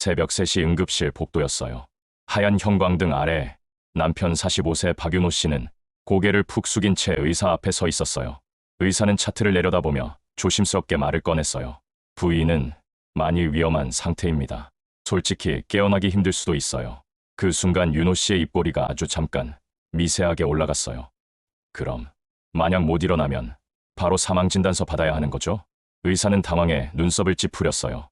새벽 3시 응급실 복도였어요. 하얀 형광등 아래 남편 45세 박윤호 씨는 고개를 푹 숙인 채 의사 앞에 서 있었어요. 의사는 차트를 내려다보며 조심스럽게 말을 꺼냈어요. 부인은 많이 위험한 상태입니다. 솔직히 깨어나기 힘들 수도 있어요. 그 순간 윤호 씨의 입꼬리가 아주 잠깐 미세하게 올라갔어요. 그럼 만약 못 일어나면 바로 사망 진단서 받아야 하는 거죠? 의사는 당황해 눈썹을 찌푸렸어요.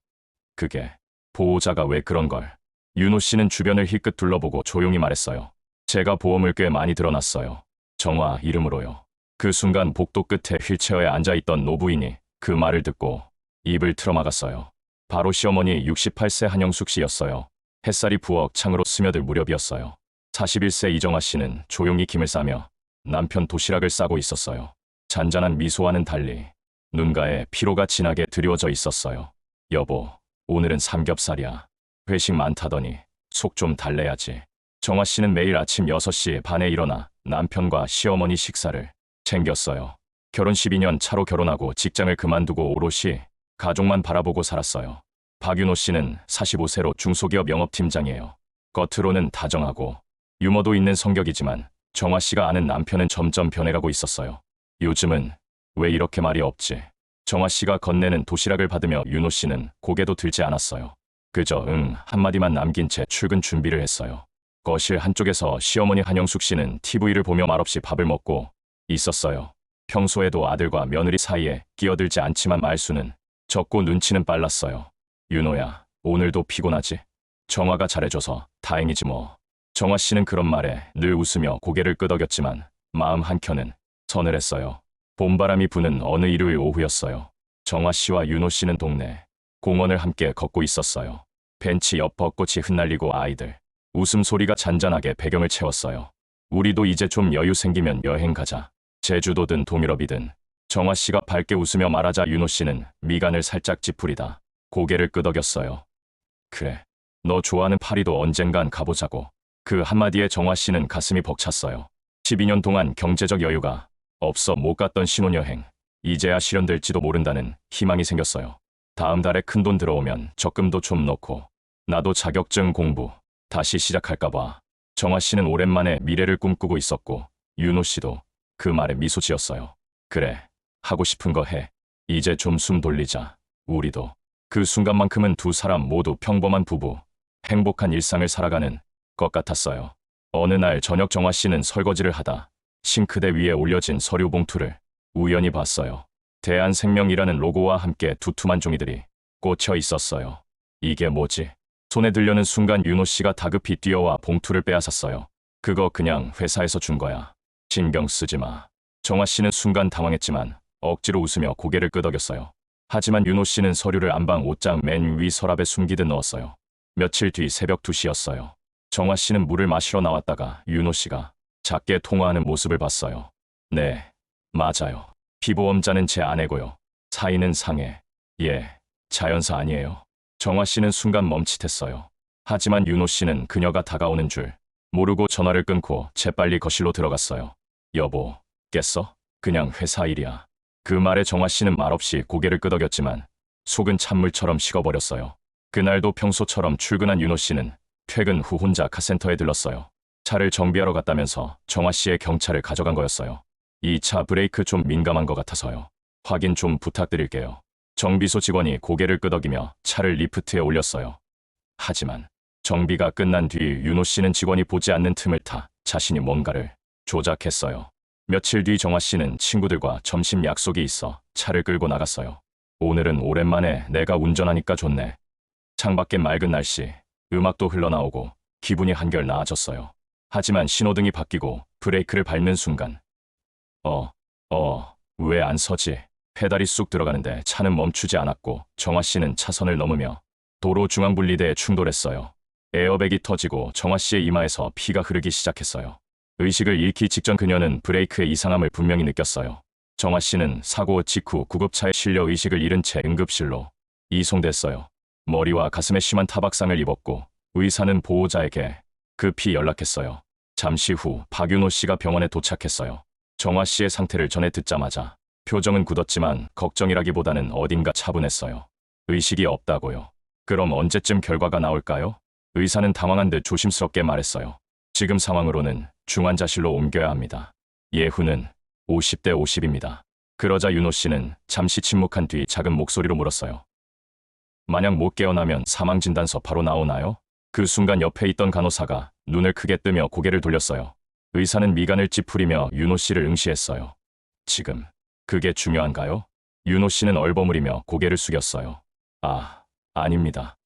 그게 보호자가 왜 그런 걸? 윤호 씨는 주변을 힐끗 둘러보고 조용히 말했어요. 제가 보험을 꽤 많이 들어놨어요. 정화 이름으로요. 그 순간 복도 끝에 휠체어에 앉아있던 노부인이 그 말을 듣고 입을 틀어막았어요. 바로 시어머니 68세 한영숙 씨였어요. 햇살이 부엌 창으로 스며들 무렵이었어요. 41세 이정아 씨는 조용히 김을 싸며 남편 도시락을 싸고 있었어요. 잔잔한 미소와는 달리 눈가에 피로가 진하게 드리워져 있었어요. 여보, 오늘은 삼겹살이야. 회식 많다더니 속 좀 달래야지. 정화 씨는 매일 아침 6시 반에 일어나 남편과 시어머니 식사를 챙겼어요. 결혼 12년 차로 결혼하고 직장을 그만두고 오롯이 가족만 바라보고 살았어요. 박윤호 씨는 45세로 중소기업 영업팀장이에요. 겉으로는 다정하고 유머도 있는 성격이지만 정화 씨가 아는 남편은 점점 변해가고 있었어요. 요즘은 왜 이렇게 말이 없지? 정화 씨가 건네는 도시락을 받으며 윤호 씨는 고개도 들지 않았어요. 그저 응 한마디만 남긴 채 출근 준비를 했어요. 거실 한쪽에서 시어머니 한영숙 씨는 TV를 보며 말없이 밥을 먹고 있었어요. 평소에도 아들과 며느리 사이에 끼어들지 않지만 말수는 적고 눈치는 빨랐어요. 윤호야, 오늘도 피곤하지? 정화가 잘해줘서 다행이지 뭐. 정화 씨는 그런 말에 늘 웃으며 고개를 끄덕였지만 마음 한켠은 서늘했어요. 봄바람이 부는 어느 일요일 오후였어요. 정화 씨와 윤호 씨는 동네 공원을 함께 걷고 있었어요. 벤치 옆 벚꽃이 흩날리고 아이들 웃음소리가 잔잔하게 배경을 채웠어요. 우리도 이제 좀 여유 생기면 여행 가자. 제주도든 동유럽이든 정화 씨가 밝게 웃으며 말하자 윤호 씨는 미간을 살짝 찌푸리다 고개를 끄덕였어요. 그래, 너 좋아하는 파리도 언젠간 가보자고. 그 한마디에 정화 씨는 가슴이 벅찼어요. 12년 동안 경제적 여유가 없어 못 갔던 신혼여행. 이제야 실현될지도 모른다는 희망이 생겼어요. 다음 달에 큰돈 들어오면 적금도 좀 넣고 나도 자격증 공부 다시 시작할까봐. 정화 씨는 오랜만에 미래를 꿈꾸고 있었고 윤호 씨도 그 말에 미소 지었어요. 그래, 하고 싶은 거 해. 이제 좀 숨 돌리자. 우리도. 그 순간만큼은 두 사람 모두 평범한 부부, 행복한 일상을 살아가는 것 같았어요. 어느 날 저녁 정화 씨는 설거지를 하다 싱크대 위에 올려진 서류 봉투를 우연히 봤어요. 대한생명이라는 로고와 함께 두툼한 종이들이 꽂혀 있었어요. 이게 뭐지? 손에 들려는 순간 윤호 씨가 다급히 뛰어와 봉투를 빼앗았어요. 그거 그냥 회사에서 준 거야. 신경 쓰지 마. 정화 씨는 순간 당황했지만 억지로 웃으며 고개를 끄덕였어요. 하지만 윤호 씨는 서류를 안방 옷장 맨 위 서랍에 숨기듯 넣었어요. 며칠 뒤 새벽 2시였어요. 정화 씨는 물을 마시러 나왔다가 윤호 씨가 작게 통화하는 모습을 봤어요. 네, 맞아요. 피보험자는 제 아내고요. 사이는 상해. 예, 자연사 아니에요. 정화 씨는 순간 멈칫했어요. 하지만 윤호 씨는 그녀가 다가오는 줄 모르고 전화를 끊고 재빨리 거실로 들어갔어요. 여보, 깼어? 그냥 회사 일이야. 그 말에 정화 씨는 말없이 고개를 끄덕였지만 속은 찬물처럼 식어버렸어요. 그날도 평소처럼 출근한 윤호 씨는 퇴근 후 혼자 카센터에 들렀어요. 차를 정비하러 갔다면서 정화 씨의 경차를 가져간 거였어요. 이 차 브레이크 좀 민감한 것 같아서요. 확인 좀 부탁드릴게요. 정비소 직원이 고개를 끄덕이며 차를 리프트에 올렸어요. 하지만 정비가 끝난 뒤 윤호 씨는 직원이 보지 않는 틈을 타 자신이 뭔가를 조작했어요. 며칠 뒤 정화 씨는 친구들과 점심 약속이 있어 차를 끌고 나갔어요. 오늘은 오랜만에 내가 운전하니까 좋네. 창밖엔 맑은 날씨, 음악도 흘러나오고 기분이 한결 나아졌어요. 하지만 신호등이 바뀌고 브레이크를 밟는 순간 어, 어, 왜 안 서지? 페달이 쑥 들어가는데 차는 멈추지 않았고 정화 씨는 차선을 넘으며 도로 중앙 분리대에 충돌했어요. 에어백이 터지고 정화 씨의 이마에서 피가 흐르기 시작했어요. 의식을 잃기 직전 그녀는 브레이크의 이상함을 분명히 느꼈어요. 정화 씨는 사고 직후 구급차에 실려 의식을 잃은 채 응급실로 이송됐어요. 머리와 가슴에 심한 타박상을 입었고 의사는 보호자에게 급히 연락했어요. 잠시 후 박윤호 씨가 병원에 도착했어요. 정화 씨의 상태를 전해 듣자마자 표정은 굳었지만 걱정이라기보다는 어딘가 차분했어요. 의식이 없다고요. 그럼 언제쯤 결과가 나올까요? 의사는 당황한 듯 조심스럽게 말했어요. 지금 상황으로는 중환자실로 옮겨야 합니다. 예후는 50대 50입니다. 그러자 윤호 씨는 잠시 침묵한 뒤 작은 목소리로 물었어요. 만약 못 깨어나면 사망 진단서 바로 나오나요? 그 순간 옆에 있던 간호사가 눈을 크게 뜨며 고개를 돌렸어요. 의사는 미간을 찌푸리며 윤호 씨를 응시했어요. 지금 그게 중요한가요? 윤호 씨는 얼버무리며 고개를 숙였어요. 아, 아닙니다.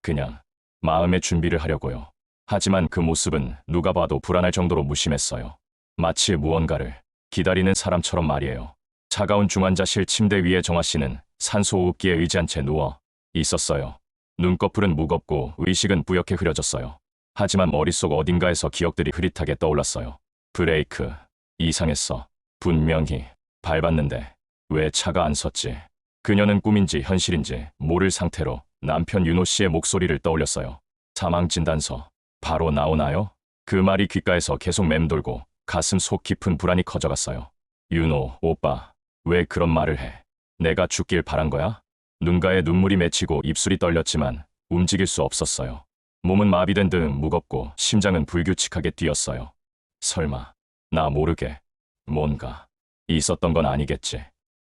그냥 마음의 준비를 하려고요. 하지만 그 모습은 누가 봐도 불안할 정도로 무심했어요. 마치 무언가를 기다리는 사람처럼 말이에요. 차가운 중환자실 침대 위에 정아 씨는 산소 호흡기에 의지한 채 누워 있었어요. 눈꺼풀은 무겁고 의식은 뿌옇게 흐려졌어요. 하지만 머릿속 어딘가에서 기억들이 흐릿하게 떠올랐어요. 브레이크. 이상했어. 분명히 밟았는데 왜 차가 안 섰지? 그녀는 꿈인지 현실인지 모를 상태로 남편 윤호 씨의 목소리를 떠올렸어요. 사망 진단서 바로 나오나요? 그 말이 귓가에서 계속 맴돌고 가슴 속 깊은 불안이 커져갔어요. 윤호, 오빠, 왜 그런 말을 해? 내가 죽길 바란 거야? 눈가에 눈물이 맺히고 입술이 떨렸지만 움직일 수 없었어요. 몸은 마비된 듯 무겁고 심장은 불규칙하게 뛰었어요. 설마 나 모르게 뭔가 있었던 건 아니겠지.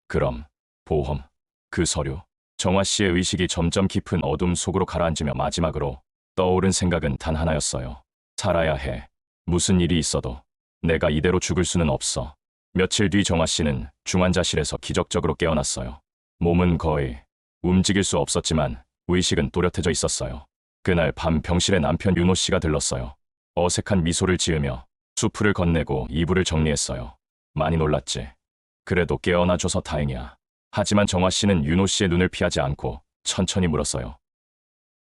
그럼 보험, 그 서류, 정화 씨의 의식이 점점 깊은 어둠 속으로 가라앉으며 마지막으로 떠오른 생각은 단 하나였어요. 살아야 해. 무슨 일이 있어도 내가 이대로 죽을 수는 없어. 며칠 뒤 정화 씨는 중환자실에서 기적적으로 깨어났어요. 몸은 거의 움직일 수 없었지만 의식은 또렷해져 있었어요. 그날 밤 병실에 남편 윤호 씨가 들렀어요. 어색한 미소를 지으며 수풀을 건네고 이불을 정리했어요. 많이 놀랐지. 그래도 깨어나줘서 다행이야. 하지만 정화 씨는 윤호 씨의 눈을 피하지 않고 천천히 물었어요.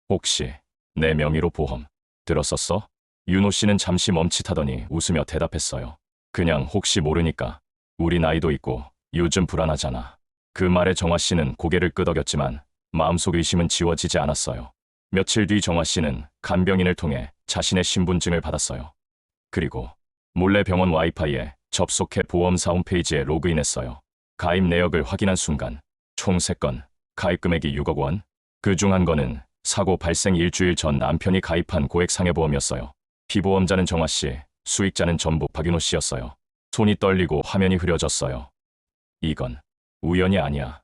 혹시 내 명의로 보험 들었었어? 윤호 씨는 잠시 멈칫하더니 웃으며 대답했어요. 그냥 혹시 모르니까. 우리 나이도 있고 요즘 불안하잖아. 그 말에 정화 씨는 고개를 끄덕였지만 마음속 의심은 지워지지 않았어요. 며칠 뒤 정화 씨는 간병인을 통해 자신의 신분증을 받았어요. 그리고 몰래 병원 와이파이에 접속해 보험사 홈페이지에 로그인했어요. 가입 내역을 확인한 순간 총 3건, 가입 금액이 6억 원. 그 중 한 건은 사고 발생 일주일 전 남편이 가입한 고액 상해보험이었어요. 피보험자는 정화 씨, 수익자는 전부 박윤호 씨였어요. 손이 떨리고 화면이 흐려졌어요. 이건 우연이 아니야.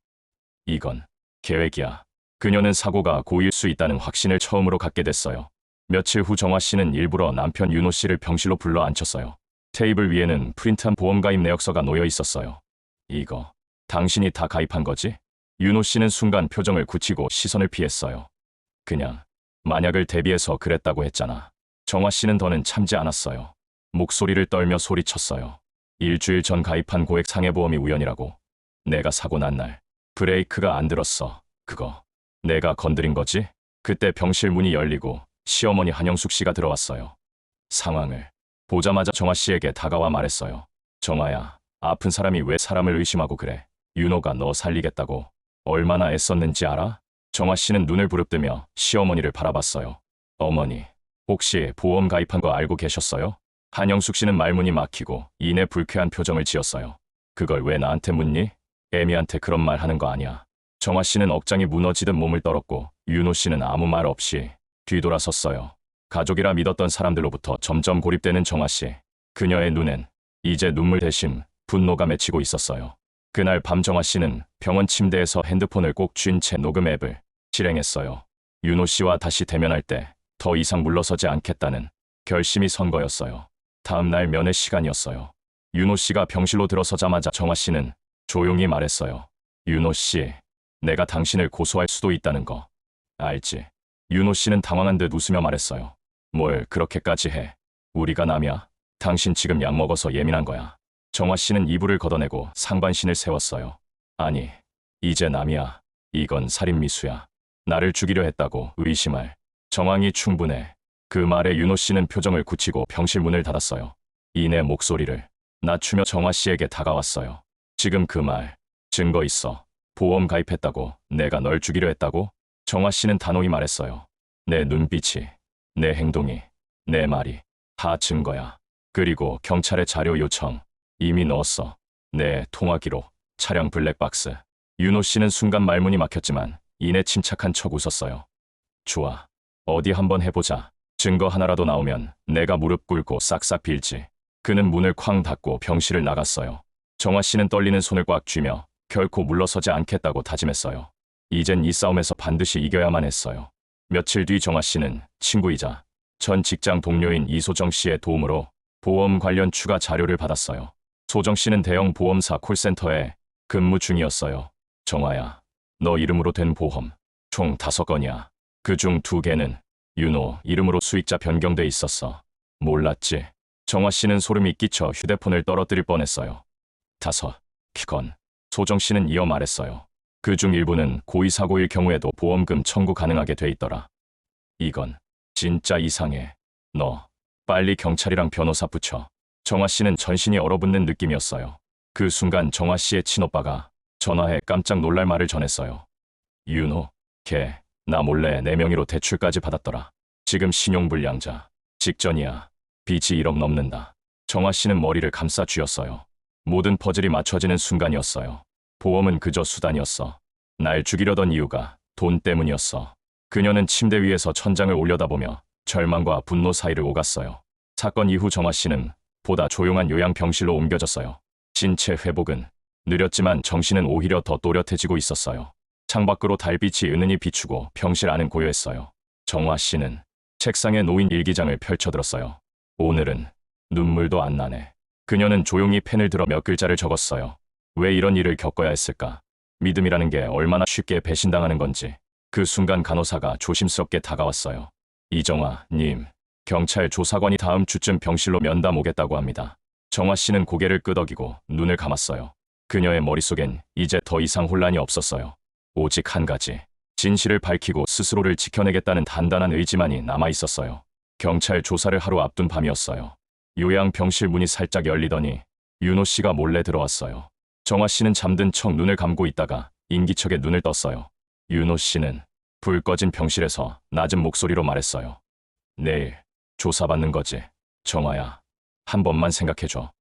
이건 계획이야. 그녀는 사고가 고일 수 있다는 확신을 처음으로 갖게 됐어요. 며칠 후 정화 씨는 일부러 남편 윤호 씨를 병실로 불러 앉혔어요. 테이블 위에는 프린트한 보험 가입 내역서가 놓여 있었어요. 이거 당신이 다 가입한 거지? 윤호 씨는 순간 표정을 굳히고 시선을 피했어요. 그냥 만약을 대비해서 그랬다고 했잖아. 정화 씨는 더는 참지 않았어요. 목소리를 떨며 소리쳤어요. 일주일 전 가입한 고액 상해보험이 우연이라고. 내가 사고 난 날 브레이크가 안 들었어. 그거 내가 건드린 거지? 그때 병실 문이 열리고 시어머니 한영숙 씨가 들어왔어요. 상황을 보자마자 정화 씨에게 다가와 말했어요. 정화야, 아픈 사람이 왜 사람을 의심하고 그래? 윤호가 너 살리겠다고 얼마나 애썼는지 알아? 정화 씨는 눈을 부릅뜨며 시어머니를 바라봤어요. 어머니, 혹시 보험 가입한 거 알고 계셨어요? 한영숙 씨는 말문이 막히고 이내 불쾌한 표정을 지었어요. 그걸 왜 나한테 묻니? 애미한테 그런 말 하는 거 아니야. 정화 씨는 억장이 무너지듯 몸을 떨었고 윤호 씨는 아무 말 없이 뒤돌아섰어요. 가족이라 믿었던 사람들로부터 점점 고립되는 정화 씨. 그녀의 눈엔 이제 눈물 대신 분노가 맺히고 있었어요. 그날 밤 정화 씨는 병원 침대에서 핸드폰을 꼭 쥔 채 녹음 앱을 실행했어요. 윤호 씨와 다시 대면할 때 더 이상 물러서지 않겠다는 결심이 선 거였어요. 다음 날 면회 시간이었어요. 윤호 씨가 병실로 들어서자마자 정화 씨는 조용히 말했어요. 윤호 씨, 내가 당신을 고소할 수도 있다는 거 알지? 윤호 씨는 당황한 듯 웃으며 말했어요. 뭘 그렇게까지 해? 우리가 남이야? 당신 지금 약 먹어서 예민한 거야. 정화 씨는 이불을 걷어내고 상반신을 세웠어요. 아니, 이제 남이야. 이건 살인미수야. 나를 죽이려 했다고 의심할 정황이 충분해. 그 말에 윤호 씨는 표정을 굳히고 병실 문을 닫았어요. 이내 목소리를 낮추며 정화 씨에게 다가왔어요. 지금 그 말, 증거 있어. 보험 가입했다고 내가 널 죽이려 했다고? 정화 씨는 단호히 말했어요. 내 눈빛이, 내 행동이, 내 말이 다 증거야. 그리고 경찰에 자료 요청 이미 넣었어. 내 통화 기록, 차량 블랙박스. 윤호 씨는 순간 말문이 막혔지만 이내 침착한 척 웃었어요. 좋아. 어디 한번 해보자. 증거 하나라도 나오면 내가 무릎 꿇고 싹싹 빌지. 그는 문을 쾅 닫고 병실을 나갔어요. 정화 씨는 떨리는 손을 꽉 쥐며 결코 물러서지 않겠다고 다짐했어요. 이젠 이 싸움에서 반드시 이겨야만 했어요. 며칠 뒤 정화 씨는 친구이자 전 직장 동료인 이소정 씨의 도움으로 보험 관련 추가 자료를 받았어요. 소정 씨는 대형 보험사 콜센터에 근무 중이었어요. 정화야, 너 이름으로 된 보험 총 다섯 건이야. 그중두 개는 윤호 이름으로 수익자 변경돼 있었어. 몰랐지? 정화 씨는 소름이 끼쳐 휴대폰을 떨어뜨릴 뻔했어요. 다섯, 건. 소정 씨는 이어 말했어요. 그 중 일부는 고의 사고일 경우에도 보험금 청구 가능하게 돼 있더라. 이건 진짜 이상해. 너 빨리 경찰이랑 변호사 붙여. 정화 씨는 전신이 얼어붙는 느낌이었어요. 그 순간 정화 씨의 친오빠가 전화해 깜짝 놀랄 말을 전했어요. 윤호, 걔, 나 몰래 내 명의로 대출까지 받았더라. 지금 신용불량자. 직전이야. 빚이 1억 넘는다. 정화 씨는 머리를 감싸 쥐었어요. 모든 퍼즐이 맞춰지는 순간이었어요. 보험은 그저 수단이었어. 날 죽이려던 이유가 돈 때문이었어. 그녀는 침대 위에서 천장을 올려다보며 절망과 분노 사이를 오갔어요. 사건 이후 정화 씨는 보다 조용한 요양병실로 옮겨졌어요. 신체 회복은 느렸지만 정신은 오히려 더 또렷해지고 있었어요. 창밖으로 달빛이 은은히 비추고 병실 안은 고요했어요. 정화 씨는 책상에 놓인 일기장을 펼쳐들었어요. 오늘은 눈물도 안 나네. 그녀는 조용히 펜을 들어 몇 글자를 적었어요. 왜 이런 일을 겪어야 했을까? 믿음이라는 게 얼마나 쉽게 배신당하는 건지. 그 순간 간호사가 조심스럽게 다가왔어요. 이정아, 님. 경찰 조사관이 다음 주쯤 병실로 면담 오겠다고 합니다. 정화 씨는 고개를 끄덕이고 눈을 감았어요. 그녀의 머릿속엔 이제 더 이상 혼란이 없었어요. 오직 한 가지. 진실을 밝히고 스스로를 지켜내겠다는 단단한 의지만이 남아 있었어요. 경찰 조사를 하루 앞둔 밤이었어요. 요양병실 문이 살짝 열리더니 윤호 씨가 몰래 들어왔어요. 정화 씨는 잠든 척 눈을 감고 있다가 인기척에 눈을 떴어요. 윤호 씨는 불 꺼진 병실에서 낮은 목소리로 말했어요. 내일 조사받는 거지. 정화야, 한 번만 생각해줘.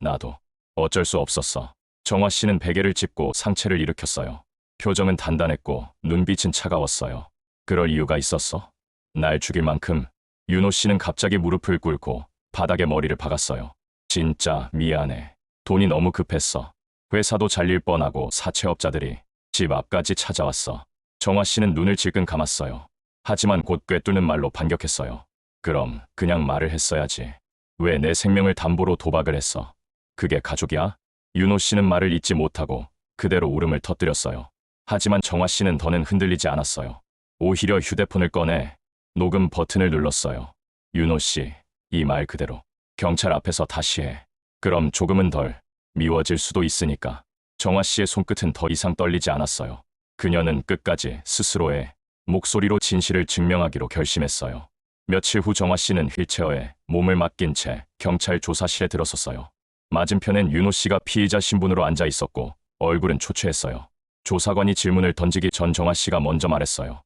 나도 어쩔 수 없었어. 정화 씨는 베개를 짚고 상체를 일으켰어요. 표정은 단단했고 눈빛은 차가웠어요. 그럴 이유가 있었어? 날 죽일 만큼 윤호 씨는 갑자기 무릎을 꿇고 바닥에 머리를 박았어요. 진짜 미안해. 돈이 너무 급했어. 회사도 잘릴 뻔하고 사채업자들이 집 앞까지 찾아왔어. 정화 씨는 눈을 질끈 감았어요. 하지만 곧 꿰뚫는 말로 반격했어요. 그럼 그냥 말을 했어야지. 왜 내 생명을 담보로 도박을 했어? 그게 가족이야? 윤호 씨는 말을 잇지 못하고 그대로 울음을 터뜨렸어요. 하지만 정화 씨는 더는 흔들리지 않았어요. 오히려 휴대폰을 꺼내 녹음 버튼을 눌렀어요. 윤호 씨, 이 말 그대로 경찰 앞에서 다시 해. 그럼 조금은 덜 미워질 수도 있으니까. 정화 씨의 손끝은 더 이상 떨리지 않았어요. 그녀는 끝까지 스스로의 목소리로 진실을 증명하기로 결심했어요. 며칠 후 정화 씨는 휠체어에 몸을 맡긴 채 경찰 조사실에 들어섰어요. 맞은편엔 윤호 씨가 피의자 신분으로 앉아 있었고 얼굴은 초췌했어요. 조사관이 질문을 던지기 전 정화 씨가 먼저 말했어요.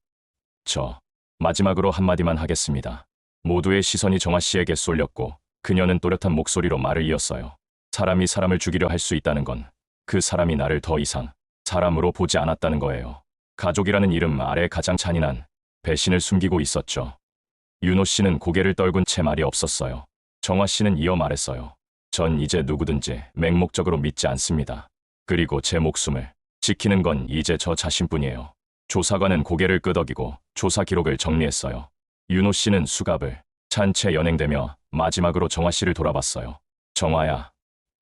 저 마지막으로 한마디만 하겠습니다. 모두의 시선이 정화 씨에게 쏠렸고 그녀는 또렷한 목소리로 말을 이었어요. 사람이 사람을 죽이려 할 수 있다는 건 그 사람이 나를 더 이상 사람으로 보지 않았다는 거예요. 가족이라는 이름 아래 가장 잔인한 배신을 숨기고 있었죠. 윤호 씨는 고개를 떨군 채 말이 없었어요. 정화 씨는 이어 말했어요. 전 이제 누구든지 맹목적으로 믿지 않습니다. 그리고 제 목숨을 지키는 건 이제 저 자신뿐이에요. 조사관은 고개를 끄덕이고 조사 기록을 정리했어요. 윤호 씨는 수갑을 찬 채 연행되며 마지막으로 정화 씨를 돌아봤어요. 정화야,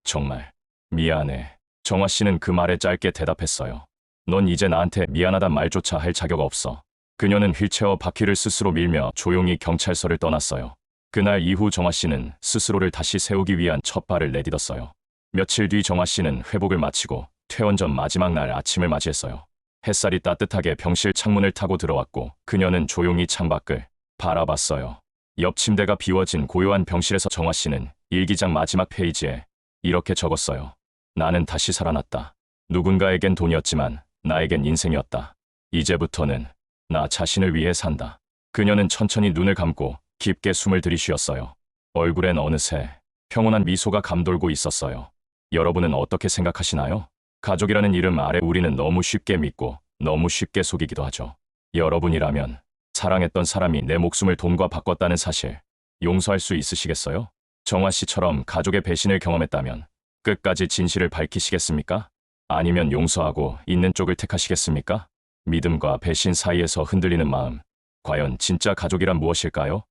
정말 미안해. 정화 씨는 그 말에 짧게 대답했어요. 넌 이제 나한테 미안하단 말조차 할 자격 없어. 그녀는 휠체어 바퀴를 스스로 밀며 조용히 경찰서를 떠났어요. 그날 이후 정화 씨는 스스로를 다시 세우기 위한 첫 발을 내딛었어요. 며칠 뒤 정화 씨는 회복을 마치고 퇴원 전 마지막 날 아침을 맞이했어요. 햇살이 따뜻하게 병실 창문을 타고 들어왔고 그녀는 조용히 창밖을 바라봤어요. 옆 침대가 비워진 고요한 병실에서 정화 씨는 일기장 마지막 페이지에 이렇게 적었어요. 나는 다시 살아났다. 누군가에겐 돈이었지만 나에겐 인생이었다. 이제부터는 나 자신을 위해 산다. 그녀는 천천히 눈을 감고 깊게 숨을 들이쉬었어요. 얼굴엔 어느새 평온한 미소가 감돌고 있었어요. 여러분은 어떻게 생각하시나요? 가족이라는 이름 아래 우리는 너무 쉽게 믿고 너무 쉽게 속이기도 하죠. 여러분이라면 사랑했던 사람이 내 목숨을 돈과 바꿨다는 사실 용서할 수 있으시겠어요? 정화 씨처럼 가족의 배신을 경험했다면 끝까지 진실을 밝히시겠습니까? 아니면 용서하고 있는 쪽을 택하시겠습니까? 믿음과 배신 사이에서 흔들리는 마음. 과연 진짜 가족이란 무엇일까요?